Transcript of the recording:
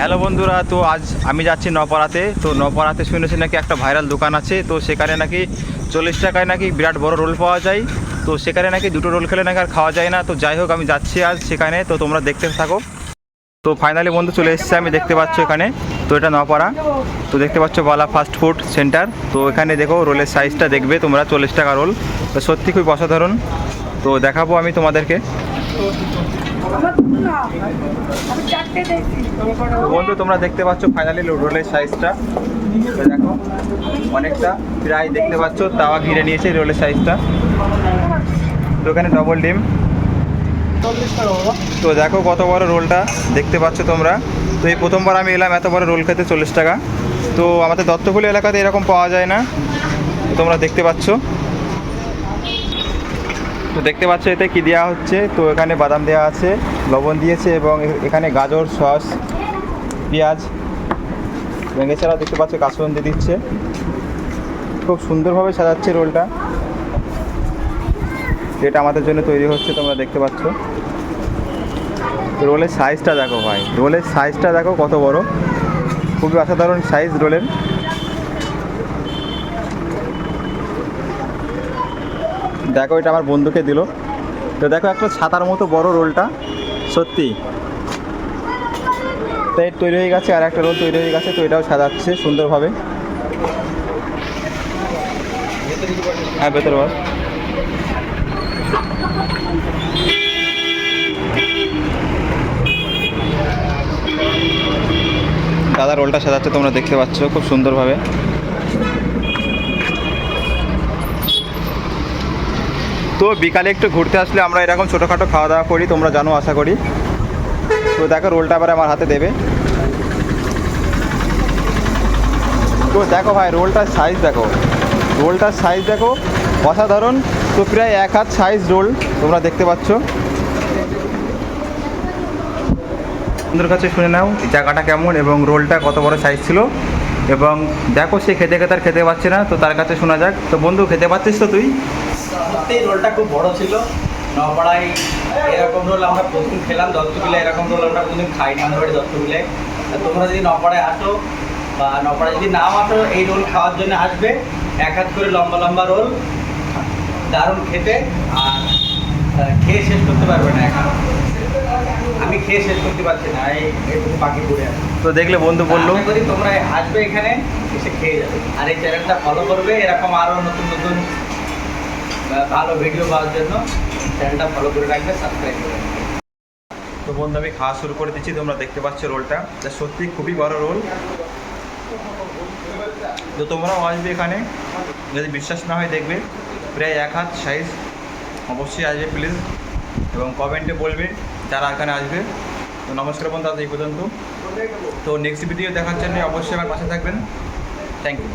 Hello বন্ধুরা, তো আজ আমি যাচ্ছি নপাড়াতে। তো নপাড়াতে শুনেছি নাকি একটা ভাইরাল দোকান আছে, তো সেখানে নাকি চল্লিশ টাকায় নাকি বিরাট বড় রোল পাওয়া যায়। তো সেখানে নাকি দুটো রোল খেলে নাকি আর খাওয়া যায় না। তো যাই হোক, আমি যাচ্ছি আজ সেখানে, তো তোমরা দেখতে থাকো। তো ফাইনালি বন্ধু চলে এসেছে আমি, দেখতে পাচ্ছ এখানে। তো এটা নপাড়া। তো দেখতে পাচ্ছ বালা ফাস্ট ফুড সেন্টার তো এখানে দেখো রোলের সাইজটা দেখবে তোমরা, চল্লিশ টাকা রোল। তো সত্যি খুব অসাধারণ। তো দেখাবো আমি তোমাদেরকে। বন্ধু, তোমরা দেখতে পাচ্ছ ফাইনালি রোলের সাইজটা দেখো, অনেকটা প্রায় দেখতে পাচ্ছ, তাওয়া ঘিরে নিয়েছে রোলের সাইজটা তো এখানে ডবল ডিম তো দেখো কত বড় রোলটা দেখতে পাচ্ছ তোমরা। তো এই প্রথমবার আমি এলাম, এত বড় রোল খেতে চল্লিশ টাকা। তো আমাদের দত্তকুলি এলাকাতে এরকম পাওয়া যায় না। তোমরা দেখতে পাচ্ছ। তো দেখতে পাচ্ছ এতে কি দেওয়া হচ্ছে? তো এখানে বাদাম দেওয়া আছে, লবণ দিয়েছে এবং এখানে গাজর, সস, পেঁয়াজ এবং এছাড়াও দেখতে পাচ্ছ কাসুন্দি দিচ্ছে। খুব সুন্দরভাবে সাজাচ্ছে রোলটা। যেটা আমাদের জন্য তৈরি হচ্ছে, তোমরা দেখতে পাচ্ছ। রোলের সাইজটা দেখো ভাই, রোলের সাইজটা দেখো কত বড়। খুবই অসাধারণ সাইজ রোলের। দেখো, এটা আমার বন্ধুকে দিল। তো দেখো, একটা ছাতার মতো বড় রোলটা। সত্যি। তাই তৈরি হয়ে গেছে, আর একটা রোল তৈরি হয়ে গেছে, তো এটাও সাজাচ্ছে সুন্দরভাবে। হ্যাঁ ভেতরে বস দাদা, রোলটা সাজাচ্ছে, তোমরা দেখতে পাচ্ছ খুব সুন্দরভাবে। তো বিকালে একটু ঘুরতে আসলে আমরা এরকম ছোটোখাটো খাওয়া দাওয়া করি, তোমরা জানো, আশা করি। তো দেখো, রোলটা আবার আমার হাতে দেবে। তো দেখো ভাই, রোলটার সাইজ দেখো। রোলটার সাইজ দেখো, অসাধারণ। তো প্রায় এক হাত সাইজ রোল তোমরা দেখতে পাচ্ছ। বন্ধুর কাছে শুনে নাও, জায়গাটা কেমন এবং রোলটা কত বড় সাইজ ছিল। এবং দেখো সে খেতে খেতে আর খেতে পাচ্ছে না, তো তার কাছে শোনা যাক। তো বন্ধু, খেতে পাচ্ছিস তো তুই? সত্যি, রোলটা খুব বড় ছিল। নপাড়ায় এরকম রোল আমরা প্রথম খেলাম, দত্তবিলে এরকম রোল আমরা কোনোদিন খাইনি আমাদের বাড়ি দত্তবিলে। তোমরা যদি নপাড়ায় আসো বা নপাড়ায় যদি নাও আসো, এই রোল খাওয়ার জন্য আসবে। এক হাত করে লম্বা লম্বা রোল, দারুণ খেতে, আর খেয়ে শেষ করতে পারবে না এখন খেয়ে শেষ করতে পারছি না এই এইটুকু বাকি পড়ে আছে। তো দেখলে বন্ধু বলল। করি তোমরা আসবে এখানে এসে খেয়ে যাবে। আর এই চ্যানেলটা ফলো করবে এরকম আরও নতুন নতুন ভালো ভিডিও পাওয়ার জন্য চ্যানেলটা ফলো করে রাখবে সাবস্ক্রাইব করে রাখবে। তো বন্ধু আমি খাওয়া শুরু করে দিচ্ছি তোমরা দেখতে পাচ্ছ রোলটা। তা সত্যি খুবই বড় রোল। তো তোমরাও আসবে এখানে। যদি বিশ্বাস না হয় দেখবে। প্রায় এক হাত সাইজ অবশ্যই আসবে প্লিজ এবং কমেন্টে বলবে। যারা এখানে আসবে, তো নমস্কার বন্ধু এই পর্যন্ত। তো নেক্সট ভিডিও দেখার জন্য অবশ্যই আমার পাশে থাকবেন। Thank you